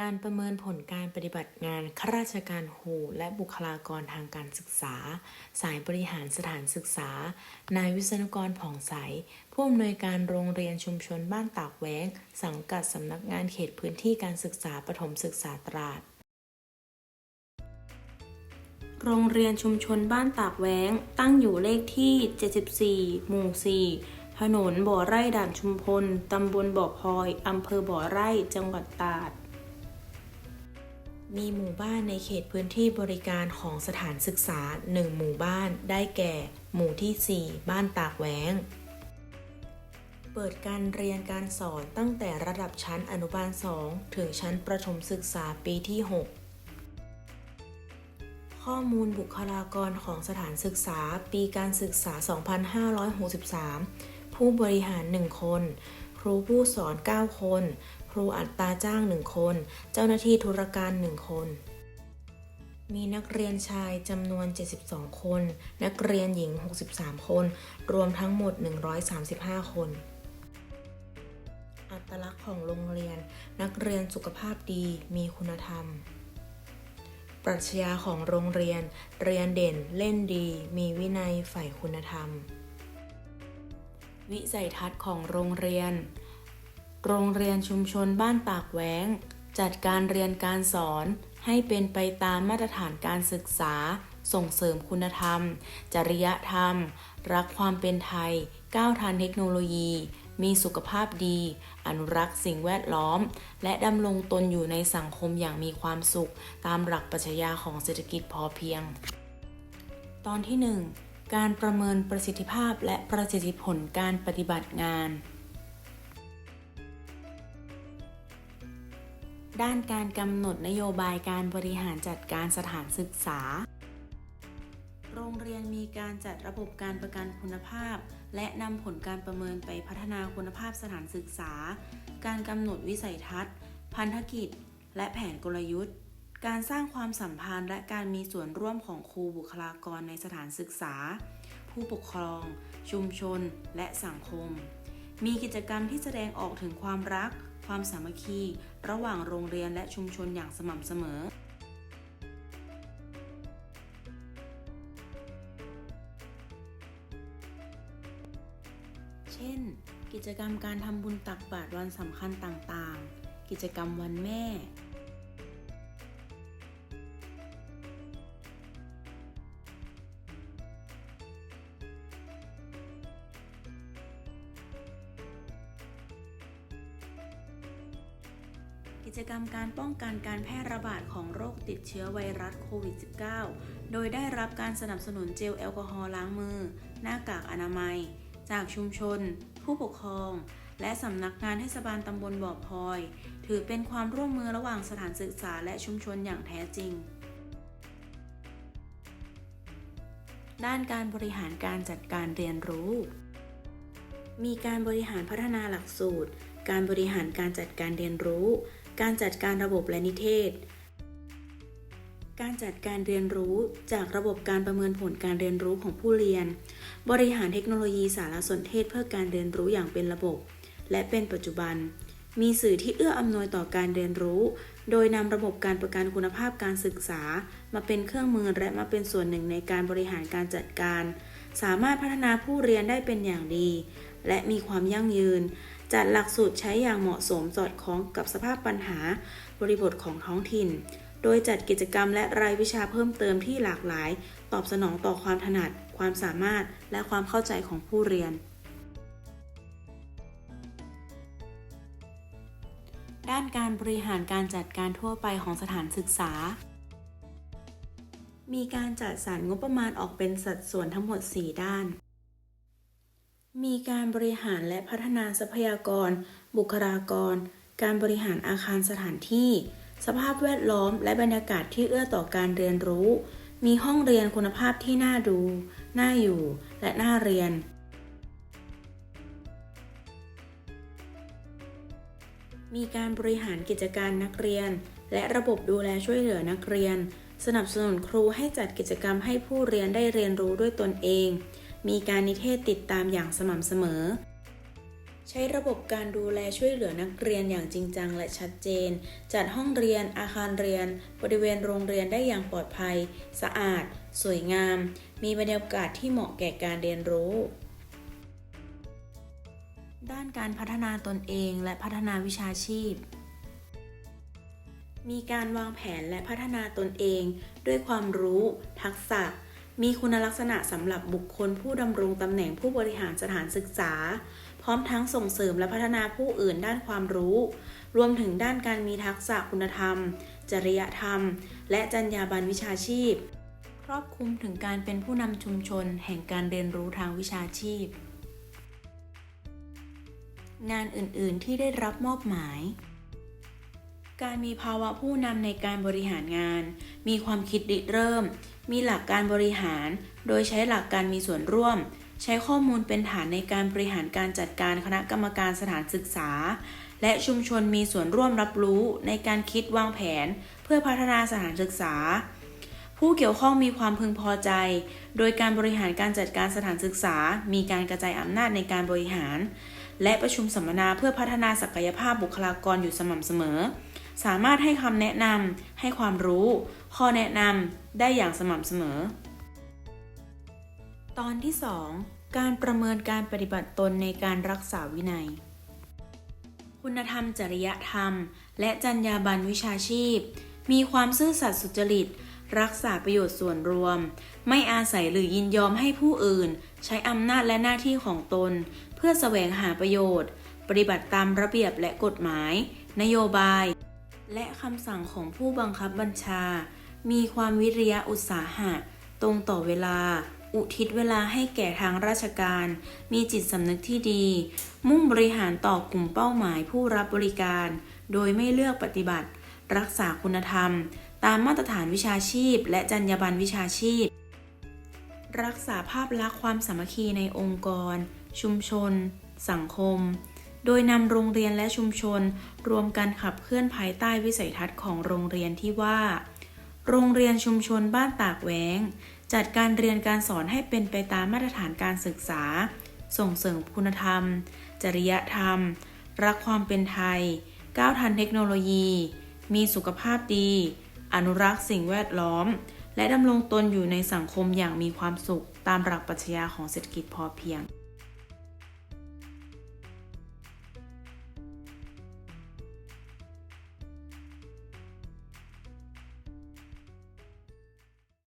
การประเมินผลการปฏิบัติงานข้าราชการครูและบุคลากรทางการศึกษา สายบริหารสถานศึกษา นายวิศนุกรผ่องใส ผู้อำนวยการโรงเรียนชุมชนบ้านตากแวงสังกัดสำนักงานเขตพื้นที่การศึกษาประถมศึกษาตราด โรงเรียนชุมชนบ้านตากแวงตั้งอยู่เลขที่ 74 หมู่ 4 ถนนบ่อไร่ด่านชุมพล ตำบลบ่อพลอย อำเภอบ่อไร่ จังหวัดตราด มีหมู่บ้านในเขตพื้นที่บริการของสถานศึกษา 1 หมู่บ้านได้แก่ หมู่ที่ 4 บ้านตากแวง เปิดการเรียนการสอนตั้งแต่ระดับชั้นอนุบาล 2 ถึงชั้นประถมศึกษาปีที่ 6 ข้อมูลบุคลากรของสถานศึกษาปีการศึกษา 2563 ผู้บริหาร 1 คน ครูผู้สอน 9 คน ครูอัตราจ้าง1คน เจ้าหน้าที่ธุรการ1คน มีนักเรียนชายจำนวน 72 คน นักเรียนหญิง 63 คน รวมทั้งหมด 135 คนอัตลักษณ์ของโรงเรียน นักเรียนสุขภาพดีมีคุณธรรม ปรัชญาของโรงเรียน เรียนเด่นเล่นดี มีวินัยใฝ่คุณธรรม วิสัยทัศน์ของโรงเรียน โรงเรียนชุมชนบ้านปากแหวง จัดการเรียนการสอนให้เป็นไปตามมาตรฐานการศึกษา ส่งเสริมคุณธรรม จริยธรรม รักความเป็นไทย ก้าวทันเทคโนโลยี มีสุขภาพดี อนุรักษ์สิ่งแวดล้อม และดำรงตนอยู่ในสังคมอย่างมีความสุข ตามหลักปรัชญาของเศรษฐกิจพอเพียง ตอนที่ 1 การประเมินประสิทธิภาพและประสิทธิผลการปฏิบัติงาน ด้านการกำหนดนโยบายการบริหารจัดการสถานศึกษา โรงเรียนมีการจัดระบบการประกันคุณภาพ และนำผลการประเมินไปพัฒนาคุณภาพสถานศึกษา การกำหนดวิสัยทัศน์ พันธกิจ และแผนกลยุทธ์ การสร้างความสัมพันธ์และการมีส่วนร่วมของครูบุคลากรในสถานศึกษา ผู้ปกครอง ชุมชน และสังคม มีกิจกรรมที่แสดงออกถึงความรัก ความสามัคคี ระหว่างโรงเรียนและชุมชนอย่างสม่ำเสมอ เช่น กิจกรรมการทำบุญตักบาตรวันสำคัญต่างๆ กิจกรรมวันแม่ จกรรมการป้องกันการแพร่ระบาดของโรคติดเชื้อไวรัสโควิด -19 โดยได้รับการสนับสนุนเจลแอลกอฮอล์ล้างมือ หน้ากากอนามัย จากชุมชน ผู้ปกครอง และสำนักงานเทศบาลตำบลบ่อพลอย ถือเป็นความร่วมมือระหว่างสถานศึกษาและชุมชนอย่างแท้จริง ด้านการบริหารการจัดการเรียนรู้ มีการบริหารพัฒนาหลักสูตรการบริหารการจัดการเรียนรู้ การจัดการระบบและนิเทศ การจัดการเรียนรู้จากระบบการประเมินผลการเรียนรู้ของผู้เรียน บริหารเทคโนโลยีสารสนเทศเพื่อการเรียนรู้อย่างเป็นระบบ และเป็นปัจจุบัน มีสื่อที่เอื้ออำนวยต่อการเรียนรู้ โดยนำระบบการประกันคุณภาพการศึกษา มาเป็นเครื่องมือและมาเป็นส่วนหนึ่งในการบริหารการจัดการ สามารถพัฒนาผู้เรียนได้เป็นอย่างดี และมีความยั่งยืน จัดหลักสูตรใช้อย่างเหมาะสมสอดคล้องกับสภาพปัญหาบริบทของท้องถิ่น โดยจัดกิจกรรมและรายวิชาเพิ่มเติมที่หลากหลาย ตอบสนองต่อความถนัด ความสามารถ และความเข้าใจของผู้เรียน ด้านการบริหารการจัดการทั่วไปของสถานศึกษามีการจัดสรรงบประมาณออกเป็นสัดส่วนทั้งหมด 4 ด้าน มีการบริหารและพัฒนาทรัพยากร บุคลากร การบริหารอาคารสถานที่ สภาพแวดล้อมและบรรยากาศที่เอื้อต่อการเรียนรู้ มีห้องเรียนคุณภาพที่น่าดู น่าอยู่ และน่าเรียน มีการบริหารกิจการนักเรียน และระบบดูแลช่วยเหลือนักเรียน สนับสนุนครูให้จัดกิจกรรมให้ผู้เรียนได้เรียนรู้ด้วยตนเอง มีการนิเทศติดตามอย่างสม่ำเสมอ ใช้ระบบการดูแลช่วยเหลือนักเรียนอย่างจริงจังและชัดเจน จัดห้องเรียน อาคารเรียน บริเวณโรงเรียนได้อย่างปลอดภัย สะอาด สวยงาม มีบรรยากาศที่เหมาะแก่การเรียนรู้ด้านการพัฒนาตนเองและพัฒนาวิชาชีพ มีการวางแผนและพัฒนาตนเอง ด้วยความรู้ ทักษะ มีคุณลักษณะสำหรับบุคคลผู้ดำรงตำแหน่งผู้บริหารสถานศึกษา พร้อมทั้งส่งเสริมและพัฒนาผู้อื่นด้านความรู้ รวมถึงด้านการมีทักษะคุณธรรม จริยธรรม และจรรยาบรรณวิชาชีพ ครอบคลุมถึงการเป็นผู้นำชุมชน แห่งการเรียนรู้ทางวิชาชีพ งานอื่น ๆ ที่ได้รับมอบหมายการมีภาวะผู้นำในการบริหารงาน มีความคิดริเริ่ม มีหลักการบริหาร โดยใช้หลักการมีส่วนร่วม ใช้ข้อมูลเป็นฐานในการบริหารการจัดการคณะกรรมการสถานศึกษา และชุมชนมีส่วนร่วมรับรู้ในการคิดวางแผน เพื่อพัฒนาสถานศึกษา ผู้เกี่ยวข้องมีความพึงพอใจ โดยการบริหารการจัดการสถานศึกษา มีการกระจายอำนาจในการบริหาร และประชุมสัมมนาเพื่อพัฒนาศักยภาพบุคลากรอยู่สม่ำเสมอ สามารถให้คำแนะนำให้ความรู้ ข้อแนะนำได้อย่างสม่ำเสมอ ตอนที่ 2 การประเมินการปฏิบัติตนในการรักษาวินัย คุณธรรมจริยธรรม และจรรยาบรรณวิชาชีพ มีความซื่อสัตย์สุจริต รักษาประโยชน์ส่วนรวม ไม่อาศัยหรือยินยอมให้ผู้อื่น ใช้อำนาจและหน้าที่ของตน เพื่อแสวงหาประโยชน์ ปฏิบัติตามระเบียบและกฎหมาย นโยบาย และคำสั่งของผู้บังคับบัญชา มีความวิริยะอุตสาหะ ตรงต่อเวลา อุทิศเวลาให้แก่ทางราชการ มีจิตสำนึกที่ดี มุ่งบริหารต่อกลุ่มเป้าหมายผู้รับบริการ โดยไม่เลือกปฏิบัติ รักษาคุณธรรม ตามมาตรฐานวิชาชีพ และจรรยาบรรณวิชาชีพ รักษาภาพลักษณ์ความสามัคคีในองค์กร ชุมชน สังคม โดยนำโรงเรียนและชุมชน รวมกันขับเคลื่อนภายใต้วิสัยทัศน์ของโรงเรียนที่ว่า โรงเรียนชุมชนบ้านตากแหวง จัดการเรียนการสอนให้เป็นไปตามมาตรฐานการศึกษา ส่งเสริมคุณธรรม จริยธรรม รักความเป็นไทย ก้าวทันเทคโนโลยี มีสุขภาพดี อนุรักษ์สิ่งแวดล้อม และดำรงตนอยู่ในสังคมอย่างมีความสุขตามหลักปรัชญาของเศรษฐกิจพอเพียง